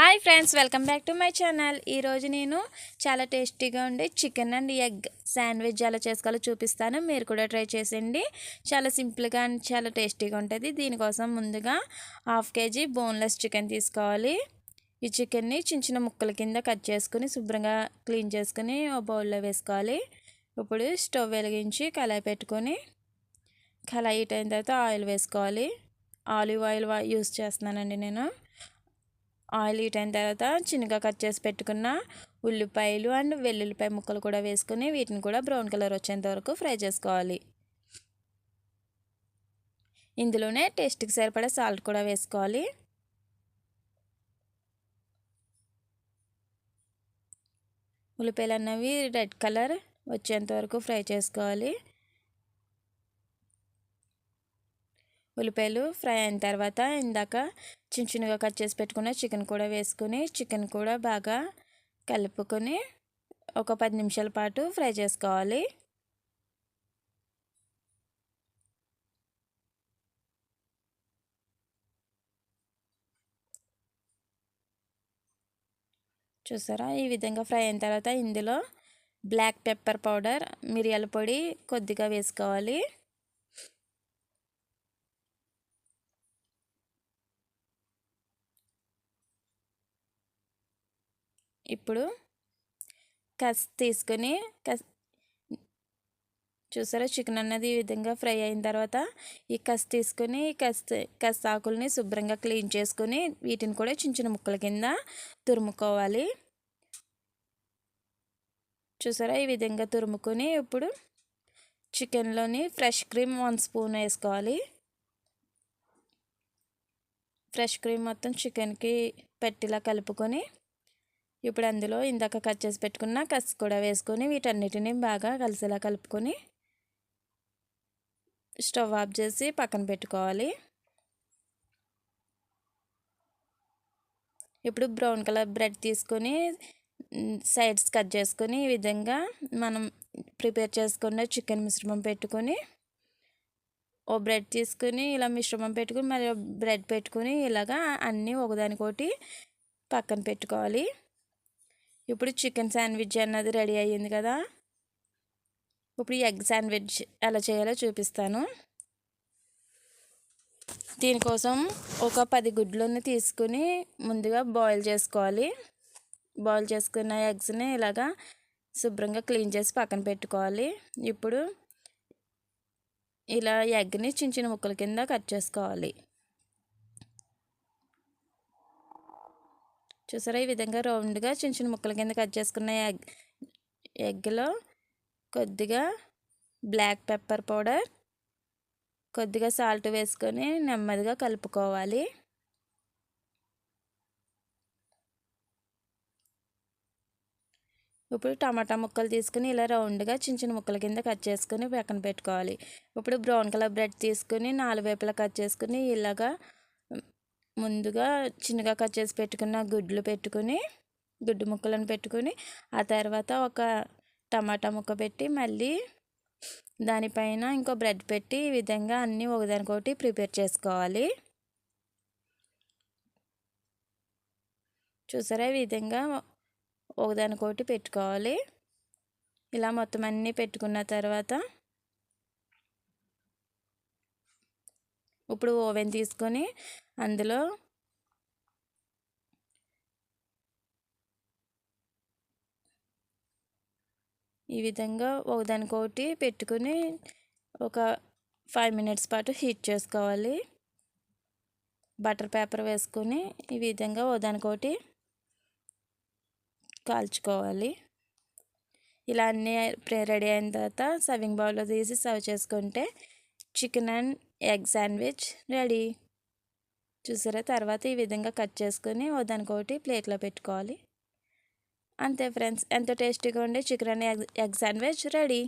Hi friends welcome back to my channel. ఈరోజు నేను చాలా టేస్టీగా ఉండే చికెన్ అండ్ ఎగ్ శాండ్విచ్ ఎలా చేసుకోవాలో చూపిస్తాను. మీరు కూడా ట్రై చేసేయండి. చాలా సింపుల్గా అండ్ చాలా టేస్టీగా ఉంటుంది. దీనికోసం ముందుగా హాఫ్ కేజీ బోన్లెస్ చికెన్ తీసుకోవాలి. ఈ చికెన్ని చిన్న చిన్న ముక్కల కింద కట్ చేసుకుని శుభ్రంగా క్లీన్ చేసుకుని ఓ బౌల్లో వేసుకోవాలి. ఇప్పుడు స్టవ్ వెలిగించి కళాయి పెట్టుకొని కళాయి హీట్ అయిన తర్వాత ఆయిల్ వేసుకోవాలి. ఆలివ్ ఆయిల్ యూస్ చేస్తున్నానండి నేను. ఆయిల్ హీట్ అయిన తర్వాత చిన్నగా కట్ చేసి పెట్టుకున్న ఉల్లిపాయలు అండ్ వెల్లుల్లిపాయ ముక్కలు కూడా వేసుకుని వీటిని కూడా బ్రౌన్ కలర్ వచ్చేంత వరకు ఫ్రై చేసుకోవాలి. ఇందులోనే టేస్ట్కి సరిపడే సాల్ట్ కూడా వేసుకోవాలి. ఉల్లిపాయలు అన్నవి రెడ్ కలర్ వచ్చేంత వరకు ఫ్రై చేసుకోవాలి. ఉల్లిపాయలు ఫ్రై అయిన తర్వాత ఇందాక చిన్న చిన్నగా కట్ చేసి పెట్టుకున్న చికెన్ కూడా వేసుకొని చికెన్ కూడా బాగా కలుపుకొని ఒక పది నిమిషాల పాటు ఫ్రై చేసుకోవాలి. చూసారా? ఈ విధంగా ఫ్రై అయిన తర్వాత ఇందులో బ్లాక్ పెప్పర్ పౌడర్ మిరియాల పొడి కొద్దిగా వేసుకోవాలి. ఇప్పుడు కస్ తీసుకొని కస్ చూసారా? చికెన్ అన్నది ఈ విధంగా ఫ్రై అయిన తర్వాత ఈ కస్ తీసుకొని కస్ కస్ ఆకుల్ని శుభ్రంగా క్లీన్ చేసుకొని వీటిని కూడా చిన్న చిన్న ముక్కల కింద తురుముకోవాలి. చూసారా? ఈ విధంగా తురుముకొని ఇప్పుడు చికెన్లోని ఫ్రెష్ క్రీమ్ వన్ స్పూన్ వేసుకోవాలి. ఫ్రెష్ క్రీమ్ మొత్తం చికెన్కి పెట్టిలా కలుపుకొని ఇప్పుడు అందులో ఇందాక కట్ చేసి పెట్టుకున్న కస్ కూడా వేసుకొని వీటన్నిటిని బాగా కలిసేలా కలుపుకొని స్టవ్ ఆఫ్ చేసి పక్కన పెట్టుకోవాలి. ఇప్పుడు బ్రౌన్ కలర్ బ్రెడ్ తీసుకొని సైడ్స్ కట్ చేసుకొని ఈ విధంగా మనం ప్రిపేర్ చేసుకున్న చికెన్ మిశ్రమం పెట్టుకొని ఓ బ్రెడ్ తీసుకుని ఇలా మిశ్రమం పెట్టుకుని మరి బ్రెడ్ పెట్టుకుని ఇలాగా అన్నీ ఒకదానికోటి పక్కన పెట్టుకోవాలి. ఇప్పుడు చికెన్ శాండ్విచ్ అన్నది రెడీ అయ్యింది కదా. ఇప్పుడు ఎగ్ శాండ్విచ్ ఎలా చేయాలో చూపిస్తాను. దీనికోసం ఒక పది గుడ్లను తీసుకుని ముందుగా బాయిల్ చేసుకోవాలి. బాయిల్ చేసుకున్న ఎగ్స్ని ఇలాగా శుభ్రంగా క్లీన్ చేసి పక్కన పెట్టుకోవాలి. ఇప్పుడు ఇలా ఎగ్ని చిన్న చిన్న ముక్కల కింద కట్ చేసుకోవాలి. చూసారా? ఈ విధంగా రౌండ్గా చిన్న చిన్న ముక్కల కింద కట్ చేసుకున్న ఎగ్ ఎగ్లో కొద్దిగా బ్లాక్ పెప్పర్ పౌడర్ కొద్దిగా సాల్ట్ వేసుకొని నెమ్మదిగా కలుపుకోవాలి. ఇప్పుడు టమాటా ముక్కలు తీసుకుని ఇలా రౌండ్గా చిన్న చిన్న ముక్కల కింద కట్ చేసుకుని పక్కన పెట్టుకోవాలి. ఇప్పుడు బ్రౌన్ కలర్ బ్రెడ్ తీసుకుని నాలుగు వైపులా కట్ చేసుకుని ఇలాగా ముందుగా చిన్నగా కట్ చేసి పెట్టుకున్న గుడ్లు పెట్టుకుని గుడ్డు ముక్కలను పెట్టుకుని ఆ తర్వాత ఒక టమాటా ముక్క పెట్టి మళ్ళీ దానిపైన ఇంకో బ్రెడ్ పెట్టి ఈ విధంగా అన్నీ ఒకదానికొకటి ప్రిపేర్ చేసుకోవాలి. చూసారా? ఈ విధంగా ఒకదానికొకటి పెట్టుకోవాలి. ఇలా మొత్తం అన్నీ పెట్టుకున్న తర్వాత ఇప్పుడు ఓవెన్ తీసుకొని అందులో ఈ విధంగా ఒకదానికొకటి పెట్టుకుని ఒక ఫైవ్ మినిట్స్ పాటు హీట్ చేసుకోవాలి. బటర్ పేపర్ వేసుకొని ఈ విధంగా ఒకదానికొకటి కాల్చుకోవాలి. ఇలా అన్నీ రెడీ అయిన తర్వాత సర్వింగ్ బౌల్లో తీసి సర్వ్ చేసుకుంటే chicken and egg sandwich ready. చూసారా? తర్వాత ఈ విధంగా కట్ చేసుకొని దానికొకటి ప్లేట్లో పెట్టుకోవాలి. అంతే ఫ్రెండ్స్ ఎంతో టేస్టీగా ఉండే chicken and egg egg sandwich ready.